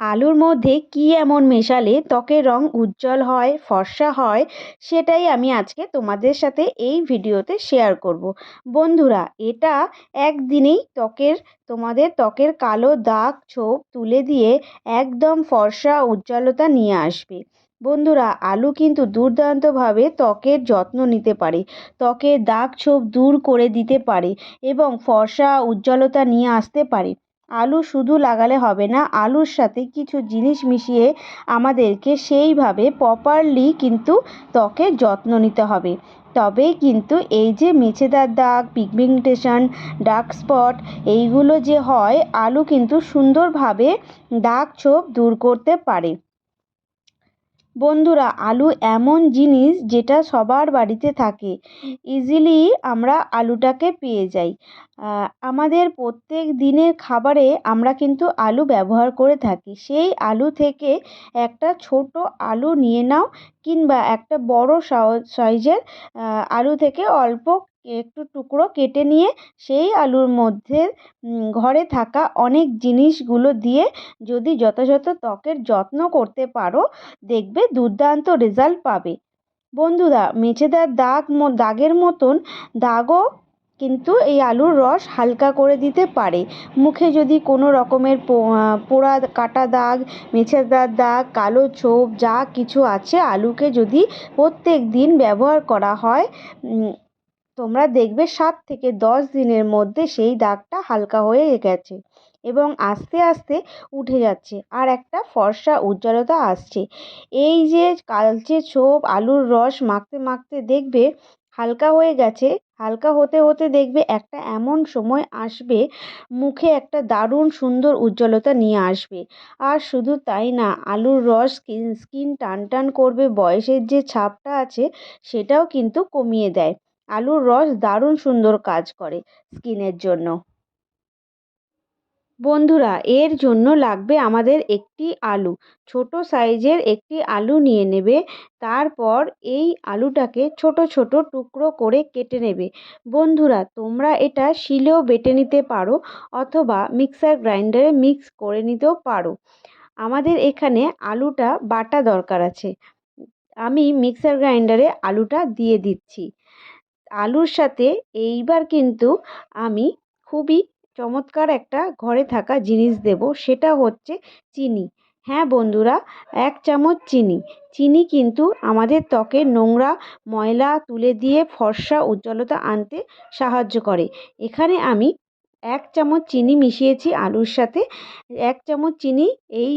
আলুর মধ্যে কী এমন মেশালে ত্বকের রং উজ্জ্বল হয়, ফর্সা হয়, সেটাই আমি আজকে তোমাদের সাথে এই ভিডিওতে শেয়ার করব। বন্ধুরা, এটা একদিনেই ত্বকের, তোমাদের ত্বকের কালো দাগ ছোপ তুলে দিয়ে একদম ফর্সা উজ্জ্বলতা নিয়ে আসবে। বন্ধুরা, আলু কিন্তু দুর্দান্তভাবে ত্বকের যত্ন নিতে পারে, ত্বকের দাগ ছোপ দূর করে দিতে পারে এবং ফর্সা উজ্জ্বলতা নিয়ে আসতে পারে। আলু শুধু লাগালে হবে না, আলুর সাথে কিছু জিনিস মিশিয়ে আমাদেরকে সেইভাবে প্রপারলি কিন্তু ত্বকের যত্ন নিতে হবে। তবেই কিন্তু এই যে মেছেদার দাগ পিগমেন্টেশন ডার্ক স্পট এইগুলো যে হয়, আলু কিন্তু সুন্দরভাবে দাগ ছোপ দূর করতে পারে। বন্ধুরা, আলু এমন জিনিস যেটা সবার বাড়িতে থাকে। ইজিলি আমরা আলুটাকে পেয়ে যাই। আমাদের প্রত্যেক দিনের খাবারে আমরা কিন্তু আলু ব্যবহার করে থাকি। সেই আলু থেকে একটা ছোট আলু নিয়ে নাও কিংবা একটা বড় সাইজের আলু থেকে অল্প একটু টুকরো কেটে নিয়ে সেই আলুর মধ্যে ঘরে থাকা অনেক জিনিসগুলো দিয়ে যদি যথাযথ ত্বকের যত্ন করতে পারো, দেখবে দুর্দান্ত রেজাল্ট পাবে। বন্ধুরা মেছেদার দাগ দাগের মতন দাগও কিন্তু এই আলুর রস হালকা করে দিতে পারে। মুখে যদি কোনো রকমের পোড়া কাটা দাগ মেছেদার দাগ, কালো ছোপ, যা কিছু আছে আলুকে যদি প্রত্যেক দিন ব্যবহার করা হয় তোমরা দেখবে সাত থেকে দশ দিনের মধ্যে সেই দাগটা হালকা হয়ে গেছে এবং আস্তে আস্তে উঠে যাচ্ছে। আর একটা ফর্সা উজ্জ্বলতা আসছে। এই যে কালচে ছোপ, আলুর রস মাখতে মাখতে দেখবে হালকা হয়ে গেছে। হালকা হতে হতে দেখবে একটা এমন সময় আসবে, মুখে একটা দারুণ সুন্দর উজ্জ্বলতা নিয়ে আসবে। আর শুধু তাই না, আলুর রস স্কিন স্কিন টান টান করবে, বয়সের যে ছাপটা আছে সেটাও কিন্তু কমিয়ে দেয়। আলুর রস দারুণ সুন্দর কাজ করে স্কিনের জন্য। বন্ধুরা, এর জন্য লাগবে আমাদের একটি আলু। ছোট সাইজের একটি আলু নিয়ে নেবে, তারপর এই আলুটাকে ছোট ছোট টুকরো করে কেটে নেবে। বন্ধুরা, তোমরা এটা শিলেও বেটে নিতে পারো অথবা মিক্সার গ্রাইন্ডারে মিক্স করে নিতেও পারো। আমাদের এখানে আলুটা বাটা দরকার আছে। আমি মিক্সার গ্রাইন্ডারে আলুটা দিয়ে দিচ্ছি। আলুর সাথে এইবার কিন্তু আমি খুবই চমৎকার একটা ঘরে থাকা জিনিস দেবো, সেটা হচ্ছে চিনি। হ্যাঁ বন্ধুরা, এক চামচ চিনি। চিনি কিন্তু আমাদের ত্বকের নোংরা ময়লা তুলে দিয়ে ফর্সা উজ্জ্বলতা আনতে সাহায্য করে। এখানে আমি এক চামচ চিনি মিশিয়েছি আলুর সাথে। এক চামচ চিনি, এই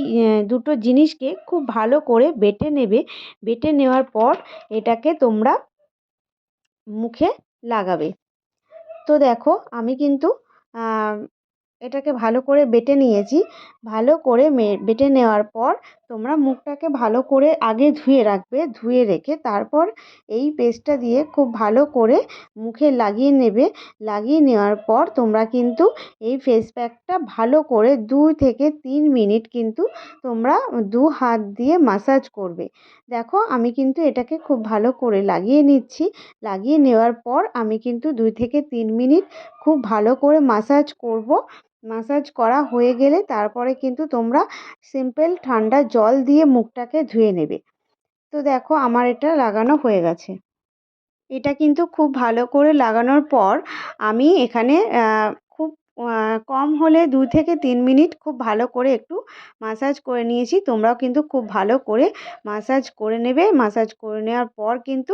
দুটো জিনিসকে খুব ভালো করে বেটে নেবে। বেটে নেওয়ার পর এটাকে তোমরা মুখে লাগাবে। তো দেখো আমি কিন্তু এটাকে ভালো করে বেটে নিয়েছি। ভালো করে বেটে নেওয়ার পর তোমরা মুখটাকে ভালো করে আগে ধুয়ে রাখবে, ধুয়ে রেখে তারপর এই পেস্টটা দিয়ে খুব ভালো করে মুখে লাগিয়ে নেবে। লাগিয়ে নেওয়ার পর তোমরা কিন্তু এই ফেস প্যাকটা ভালো করে দুই থেকে তিন মিনিট কিন্তু তোমরা দু হাত দিয়ে মাসাজ করবে। দেখো আমি কিন্তু এটাকে খুব ভালো করে লাগিয়ে নিচ্ছি। লাগিয়ে নেওয়ার পর আমি কিন্তু দুই থেকে তিন মিনিট খুব ভালো করে মাসাজ করব। মাসাজ করা হয়ে গেলে তারপরে কিন্তু তোমরা সিম্পল ঠান্ডা জল দিয়ে মুখটাকে ধুয়ে নেবে। তো দেখো আমার এটা লাগানো হয়ে গেছে। এটা কিন্তু খুব ভালো করে লাগানোর পর আমি এখানে খুব কম হলে দু থেকে তিন মিনিট খুব ভালো করে একটু মাসাজ করে নিয়েছি। তোমরাও কিন্তু খুব ভালো করে মাসাজ করে নেবে। মাসাজ করে নেওয়ার পর কিন্তু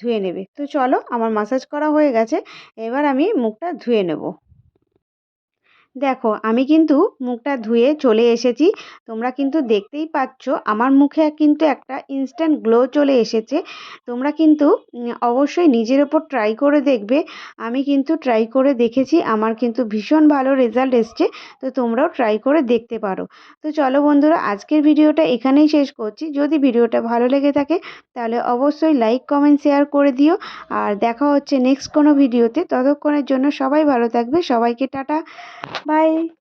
ধুয়ে নেবে। তো চলো আমার মাসাজ করা হয়ে গেছে। এবার আমি মুখটা ধুয়ে নেব। দেখো, আমি কিন্তু মুখটা ধুয়ে চলে এসেছি। তোমরা কিন্তু দেখতেই পাচ্ছ, আমার মুখে কিন্তু একটা ইনস্ট্যান্ট গ্লো চলে এসেছে। তোমরা কিন্তু অবশ্যই নিজের ওপর ট্রাই করে দেখবে। আমি কিন্তু ট্রাই করে দেখেছি, আমার কিন্তু ভীষণ ভালো রেজাল্ট এসছে। তো তোমরাও ট্রাই করে দেখতে পারো। তো চলো বন্ধুরা, আজকের ভিডিওটা এখানেই শেষ করছি। যদি ভিডিওটা ভালো লেগে থাকে, তাহলে অবশ্যই লাইক কমেন্ট শেয়ার করে দিও। আর দেখা হচ্ছে নেক্সট কোনো ভিডিওতে। ততক্ষণের জন্য সবাই ভালো থাকবে। সবাইকে টাটা। Bye.